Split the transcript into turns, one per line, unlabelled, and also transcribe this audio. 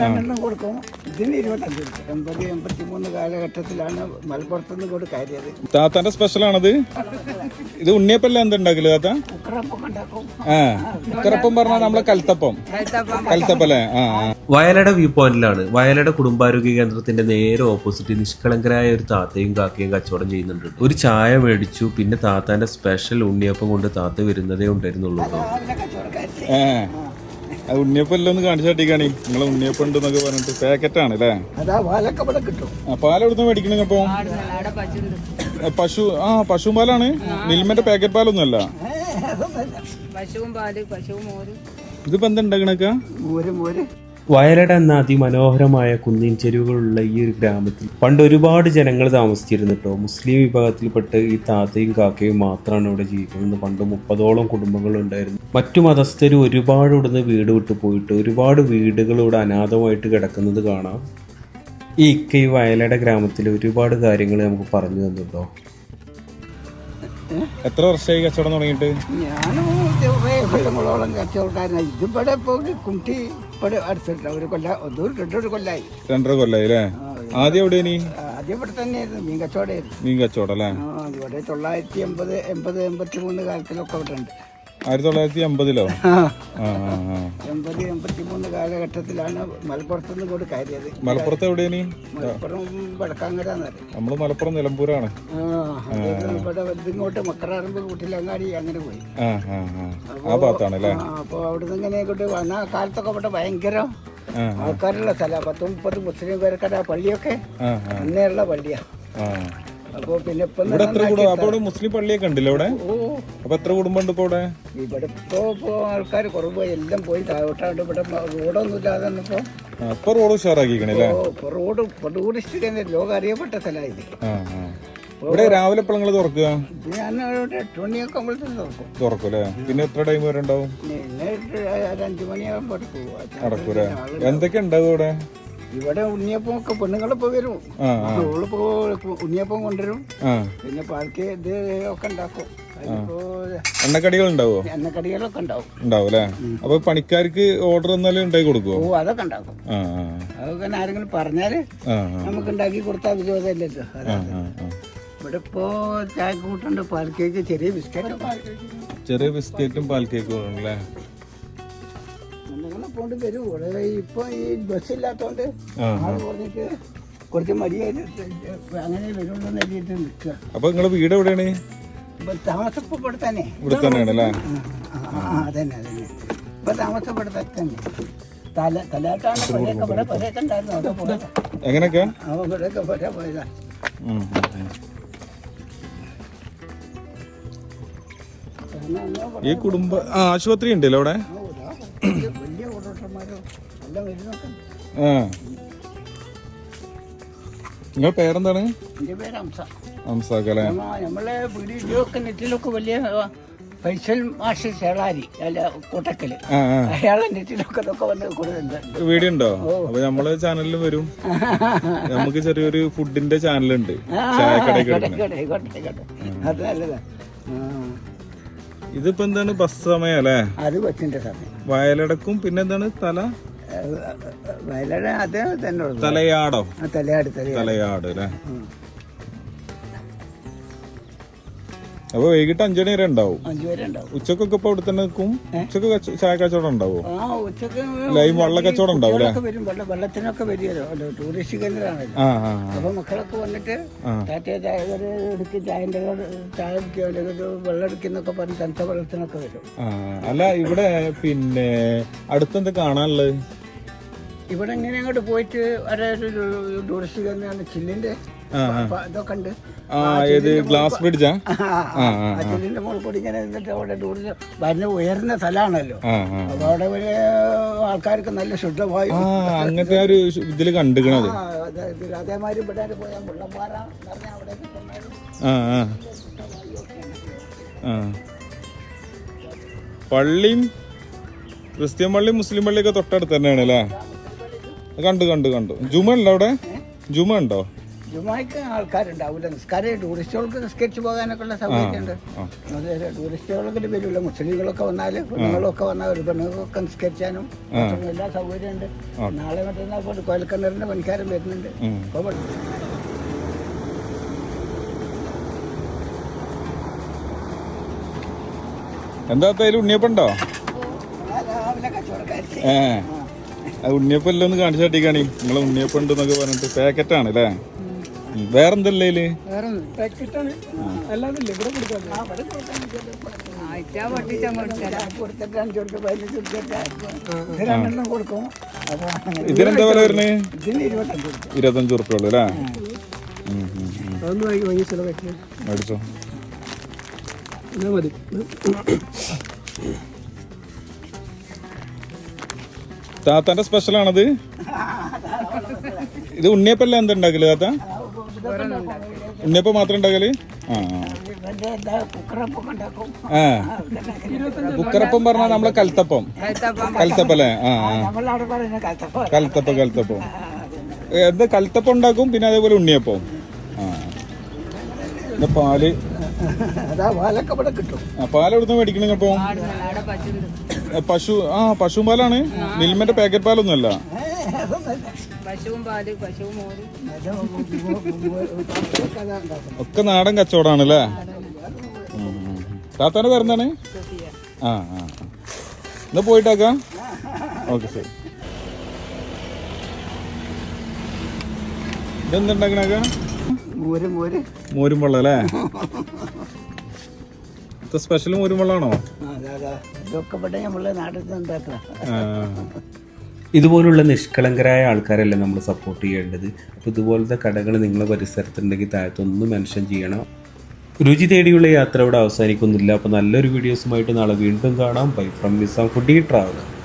രണ്ടെണ്ണം കൊടുക്കും. ഇതിന് ഇരുപത്തഞ്ച് കൊടുക്കും. എൺപത് എൺപത്തി മൂന്ന് കാലഘട്ടത്തിലാണ് മലപ്പുറത്ത് നിന്ന് കൂടെ കയറിയത്.
താത്താന്റെ സ്പെഷ്യൽ ആണത് ഇത് ഉണ്ണിയപ്പല്ല എന്തുണ്ടാക്കില്ല താത്ത? ഉക്കറപ്പം പറഞ്ഞാൽ നമ്മളെ കൽത്തപ്പം. കൽത്തപ്പല്ലേ?
വയലട വ്യൂ പോയിന്റിലാണ്. വയലട കുടുംബാരോഗ്യ കേന്ദ്രത്തിന്റെ നേരെ ഓപ്പോസിറ്റ് നിഷ്കളങ്കരായ ഒരു താത്തയും കാക്കയും കച്ചവടം ചെയ്യുന്നുണ്ട്. ഒരു ചായ മേടിച്ചു പിന്നെ താത്താന്റെ സ്പെഷ്യൽ ഉണ്ണിയപ്പം കൊണ്ട് താത്ത വരുന്നതേ ഉണ്ടായിരുന്നുള്ളൂ. കേട്ടോ
രാവിലെ കച്ചവടക്കാരി
ഏ അത് ഉണ്ണിയപ്പം എല്ലാം ഒന്ന് കാണിച്ചു കാട്ടിക്കാണി നിങ്ങളെ ഉണ്ണിയപ്പം ഉണ്ട് എന്നൊക്കെ പറഞ്ഞിട്ട് പാക്കറ്റ് ആണ് അല്ലേ പാൽ എവിടുന്ന് മേടിക്കണ അപ്പൊ പശു ആ പശു പാലാണ്? മിൽമന്റെ പാക്കറ്റ് പാലൊന്നും അല്ല
ഏ,
പശുവും പാൽ പശുവും മോര്.
ഇതിപ്പോ എന്താ ഉണ്ടാക്കണക്ക
മോര് മോര്.
വയലട എന്ന അതിമനോഹരമായ കുന്നിൻ ചെരുവുകളുള്ള ഈ ഒരു ഗ്രാമത്തിൽ പണ്ട് ഒരുപാട് ജനങ്ങൾ താമസിച്ചിരുന്നു കേട്ടോ മുസ്ലിം വിഭാഗത്തിൽപ്പെട്ട് ഈ താത്തയും കാക്കയും മാത്രമാണ് ഇവിടെ ജീവിക്കുന്നത്. പണ്ട് മുപ്പതോളം കുടുംബങ്ങൾ ഉണ്ടായിരുന്നു. മറ്റു മതസ്ഥരും ഒരുപാട് ഇവിടുന്ന് വീട് വിട്ടു പോയിട്ട് ഒരുപാട് വീടുകൾ ഇവിടെ അനാഥമായിട്ട് കിടക്കുന്നത് കാണാം. ഈ ഇക്ക വയലട ഗ്രാമത്തിൽ ഒരുപാട് കാര്യങ്ങൾ നമുക്ക് പറഞ്ഞു തന്നിട്ടോ
എത്ര വർഷമായി കച്ചവടം തുടങ്ങിയിട്ട്?
ഞാനും കൊല്ലങ്ങളോളം കച്ചവടക്കാരനായി. ഇതിവിടെ പോയി കുട്ടി ഇവിടെ അടുത്തിട്ട് ഒരു കൊല്ല രണ്ടൊരു കൊല്ലായി.
രണ്ടര കൊല്ലായി അല്ലേ ആദ്യം എവിടെയാണ്
ആദ്യം ഇവിടെ തന്നെയായിരുന്നു മീൻ കച്ചവടമായിരുന്നു.
മീൻ കച്ചവടം അല്ലേ?
ഇവിടെ തൊള്ളായിരത്തി എൺപത് എൺപത് എൺപത്തി മൂന്ന് കാലത്തിലൊക്കെ ഇവിടെ ഉണ്ട്.
ആയിരത്തി തൊള്ളായിരത്തി എൺപതിലോ
എൺപത് എൺപത്തിമൂന്ന് കാലഘട്ടത്തിലാണ് മലപ്പുറത്ത് നിന്ന് കൂടി കയറിയത്.
മലപ്പുറത്ത് എവിടെയാണ്?
മലപ്പുറം വടക്കാങ്കര
നമ്മൾ മലപ്പുറം നിലമ്പൂരാണ്.
ഇവിടെ ഇതിങ്ങോട്ട് മക്കറാറുമ്പ് കൂട്ടിലങ്ങാടി അങ്ങനെ പോയി.
ആ ഭാഗത്താണ് അല്ലേ?
അപ്പോൾ അവിടുന്ന് ഇങ്ങനെ കൊണ്ട് വന്ന ആ കാലത്തൊക്കെ ഇവിടെ ഭയങ്കര ആൾക്കാരുള്ള സ്ഥലമാണ്. പത്ത് മുപ്പത് മുസ്ലിം പള്ളിയൊക്കെ.
ആ ആ.
അന്നേയുള്ള പള്ളിയാ.
ആ
പിന്നെ ഇപ്പം
ഇവിടെ എത്ര കുടുംബം അപ്പൊ ഇവിടെ മുസ്ലിം പള്ളിയൊക്കെ ഉണ്ടല്ലോ ഇവിടെ?
ഓ.
അപ്പൊ എത്ര കുടുംബം ഉണ്ട് ഇപ്പൊ ഇവിടെ
ആൾക്കാർ കുറവ്. എല്ലാം പോയി താഴോട്ടാണ്ട് ഇവിടെ റോഡൊന്നും ഇല്ലാതെ
ആ, ഇപ്പൊ റോഡ് ഉഷാറാക്കിക്കണല്ലേ
ഓ ഇപ്പോൾ റോഡ് ടൂറിസ്റ്റ് കേന്ദ്രം ലോകം അറിയപ്പെട്ട സ്ഥലമായില്ലേ?
ആ ആ. ഇവിടെ രാവിലെ എപ്പോഴും നിങ്ങൾ തുറക്കുക?
ഇത് ഞാൻ ഒരു എട്ട് മണിയൊക്കെ ആകുമ്പോഴത്തേക്ക് തുറക്കും.
തുറക്കും അല്ലേ? പിന്നെ എത്ര ടൈം വരെ ഉണ്ടാവും?
പിന്നെ ഒരു അഞ്ച് മണിയാകുമ്പോൾ
നടക്കൂലേ? എന്തൊക്കെ ഉണ്ടാവും ഇവിടെ?
ഇവിടെ ഉണ്ണിയപ്പം ഒക്കെ പെണ്ണുങ്ങളിപ്പോ വരും. ഓളിപ്പോ ഉണ്ണിയപ്പം കൊണ്ടുവരും. പിന്നെ പാൽക്ക് ഇത് ഒക്കെ ഉണ്ടാക്കും.
എണ്ണക്കടികൾ ഉണ്ടാവോ
എണ്ണക്കടികളൊക്കെ ഉണ്ടാവും.
ഉണ്ടാവും അല്ലേ അപ്പൊ പണിക്കാർക്ക് ഓർഡർ എന്നാലും ഉണ്ടാക്കി കൊടുക്കുവോ?
ഓ അതൊക്കെ ഉണ്ടാക്കും. അതൊക്കെ ആരെങ്കിലും
പറഞ്ഞാൽ
നമുക്ക് ഉണ്ടാക്കി കൊടുത്താൽ വിരോധമില്ലല്ലോ ഇവിടെ ഇപ്പോ ചായ കൂട്ടുണ്ട് പാൽ കേക്ക് ചെറിയ ബിസ്ക്കറ്റ്.
ചെറിയ ബിസ്ക്കറ്റും പാൽ കേക്കും അല്ലേ
പോണ്ട് വരും. ഇവിടെ ഇപ്പൊ ഈ ബസ്
ഇല്ലാത്തോണ്ട്
ആൾ പറഞ്ഞിട്ട് കുറച്ച് മടിയായിട്ട് അങ്ങനെ വരുള്ളൂ എന്ന് എഴുതിയിട്ട് നിൽക്കുക.
അപ്പൊ നിങ്ങളെ വീട് എവിടെയാണ്?
താമസം ഇപ്പൊ ഇവിടെ തന്നെ.
ഇവിടെ തന്നെയാണ് അല്ലേ?
അതന്നെ അതന്നെ. ഇപ്പൊ താമസം ഇവിടെ തന്നെ. തല തലയാട്ടാണ് ഇവിടെ ഉണ്ടായിരുന്നു അവിടെ പോയതാ.
എങ്ങനെയൊക്കെ?
അവ പോയതാ.
ഈ കുടുംബ ആശുപത്രി ഉണ്ടല്ലോ അവിടെ?
എല്ലാം വരുന്നൊക്കെ
ആ. നിങ്ങൾ പേരെന്താണ്?
എന്റെ പേര് ഹംസ നമ്മളെ വീഡിയോയിലൊക്കെ നെറ്റിലൊക്കെ വലിയ ഫൈസൽ മാഷ് ചേളാരി അല്ല
കോട്ടക്കൽ.
അയാളെ നെറ്റിലൊക്കെ ഇതൊക്കെ വന്ന് കൊടുക്കുന്നുണ്ട്
വീഡിയോ ഉണ്ടോ അപ്പൊ നമ്മളെ ചാനലിൽ വരും. നമുക്ക് ചെറിയൊരു ഫുഡിന്റെ ചാനലുണ്ട്. ചായക്കടയൊക്കെ
അത് നല്ലതാ. ആ,
ഇതിപ്പോ എന്താണ് ബസ് സമയം അല്ലേ?
അത് ബസ്സിന്റെ സമയം.
വയലടക്കും പിന്നെ എന്താണ് തല?
വയലട അതേ തന്നെ
തലയാട്?
തലയാട് തലയാട്.
അല്ലേ? അപ്പൊ വൈകിട്ട് അഞ്ചണി വരെ ഉണ്ടാവും.
അഞ്ചു വരെ ഉണ്ടാവും.
ഉച്ചക്കൊക്കെ ഇപ്പൊ അവിടെ തന്നെ നിൽക്കും ഉച്ചയ്ക്ക് കച്ച- ചായ കച്ചവടം ഉണ്ടാവോ?
ആ ഉച്ചയ്ക്ക്
ലൈവ് വള്ള കച്ചവടം ഉണ്ടാവും അല്ലേ
കുട്ടികളൊക്കെ വരും. വെള്ള വെള്ളത്തിനൊക്കെ വരുമല്ലോ ടൂറിസ്റ്റ് കേന്ദ്രമാണല്ലോ.
ആ ആ ആ.
അപ്പൊ മക്കളൊക്കെ വന്നിട്ട്
ആ.
ടാറ്റ ചായ ഒരു എടുക്കും ചായന്റെ ചായ കുടിക്കുക അല്ലെങ്കിൽ വെള്ളം എടുക്കുന്നൊക്കെ പറഞ്ഞ് തണുത്ത വെള്ളത്തിനൊക്കെ വരും.
ആ അല്ല ഇവിടെ പിന്നെ അടുത്തെന്ത് കാണാനുള്ളത്?
ഇവിടെ ഇങ്ങനെ അങ്ങോട്ട് പോയിട്ട് ഒരു ഒരു ടൂറിസ്റ്റ് കേന്ദ്രമാണ് ചില്ലിന്റെ ഇതൊക്കെ ഉണ്ട്.
ഏത് ഗ്ലാസ് ബ്രിഡ്ജാ?
ആ, ആ കൂടി ഇങ്ങനെ നിന്നിട്ട് അവിടെ ടൂറിസം വരുന്ന ഉയർന്ന സ്ഥലമാണല്ലോ. അപ്പൊ അവിടെ ഒരു ആൾക്കാർക്ക് നല്ല ശുദ്ധവായു
ആ അങ്ങനത്തെ ഒരു ഇതിൽ കണ്ടുകണത്
അതേമാതിരി ഇവിടെ പോയാൽ മുള്ളംപാറ
അവിടെ പള്ളിയും ക്രിസ്ത്യൻ പള്ളിയും മുസ്ലിം പള്ളിയൊക്കെ തൊട്ടടുത്ത് തന്നെയാണ് അല്ലേ കണ്ടു കണ്ടു കണ്ടു. ജുമ ഉണ്ടോ അവിടെ? ജുമ ഉണ്ടോ?
ജുമാക്ക് ആൾക്കാരുണ്ടാവില്ല നിസ്കാരം ടൂറിസ്റ്റുകൾക്ക് നിസ്കരിച്ച് പോകാനൊക്കെ ഉള്ള സൗകര്യമുണ്ട്.
ആ.
ടൂറിസ്റ്റുകൾക്ക് വരില്ല മുസ്ലിങ്ങളൊക്കെ വന്നാൽ പെണ്ണുങ്ങളൊക്കെ വന്നാൽ ഒരു പെണ്ണുങ്ങൾക്കൊക്കെ നിസ്കരിച്ചാനും എല്ലാ സൗകര്യമുണ്ട്. നാളെ മറ്റന്നാൾ കോയൽക്കിണറിന്റെ പണിക്കാരൻ വരുന്നുണ്ട്. അപ്പോൾ
എന്താ അതിൽ ഉണ്ണിയപ്പുണ്ടോ ഏ. അത് ഉണ്ണിയപ്പം എല്ലാം ഒന്ന് കാണിച്ചാട്ടിക്കാണി നിങ്ങളെ ഉണ്ണിയപ്പം ഉണ്ട് എന്നൊക്കെ പറഞ്ഞിട്ട് പാക്കറ്റാണ് അല്ലേ? വേറെന്തല്ലേ ഇതിനെന്താ വില വരുന്നത്
ഇരുപത്തഞ്ച്
ഉറുപ്പ്യ ഉള്ളു അല്ലേ? മേടിച്ചോ.
മതി.
താത്താന്റെ ഇത് ഉണ്ണിയപ്പല്ല എന്താ ഉണ്ടാക്കൽ താത്ത? ഉണ്ണിയപ്പം മാത്രം ഉണ്ടാക്കൽ? ആ കുക്കറപ്പം പറഞ്ഞാൽ നമ്മളെ കൽത്തപ്പം.
കൽത്തപ്പല്ലേ
കൽത്തപ്പം അല്ലേ? ആ കൽത്തപ്പം. കൽത്തപ്പം എന്ത് കൽത്തപ്പം ഉണ്ടാക്കും? പിന്നെ അതേപോലെ ഉണ്ണിയപ്പം. ആ. പാൽ.
അതാ പാലൊക്കെ ഇവിടെ കിട്ടും.
ആ പാൽ എവിടുന്ന് മേടിക്കണ ഇപ്പൊ
പശു
ആ പശു പാലാണ്? മിൽമന്റെ പാക്കറ്റ് പാലൊന്നുമല്ല.
പശുവും പാൽ പശുവും മോര്.
ഒക്കെ നാടൻ കച്ചവടമാണ് അല്ലേ താത്താന്റെ പേരെന്താണ്?
സഫിയ.
ആ ആ. എന്നാ പോയിട്ടാക്കാം? ഓക്കെ ശരി. ഇതെന്തുണ്ടാക്കണേക്കാ?
മോര് മോര്.
മോരും വെള്ളം അല്ലേ ഇത് സ്പെഷ്യൽ മോരും വെള്ളമാണോ.
ഇതൊക്കെ നമ്മളെ നാട്ടിൽ നിന്ന്.
ഇതുപോലുള്ള നിഷ്കളങ്കരായ ആൾക്കാരല്ലേ നമ്മൾ സപ്പോർട്ട് ചെയ്യേണ്ടത്? അപ്പോൾ ഇതുപോലത്തെ കടകൾ നിങ്ങളുടെ പരിസരത്തുണ്ടെങ്കിൽ താഴത്തൊന്ന് മെൻഷൻ ചെയ്യണം. രുചി തേടിയുള്ള യാത്ര ഇവിടെ അവസാനിക്കുന്നില്ല. അപ്പോൾ നല്ലൊരു വീഡിയോസുമായിട്ട് നാളെ വീണ്ടും കാണാം. Bye from Nizam foodie traveller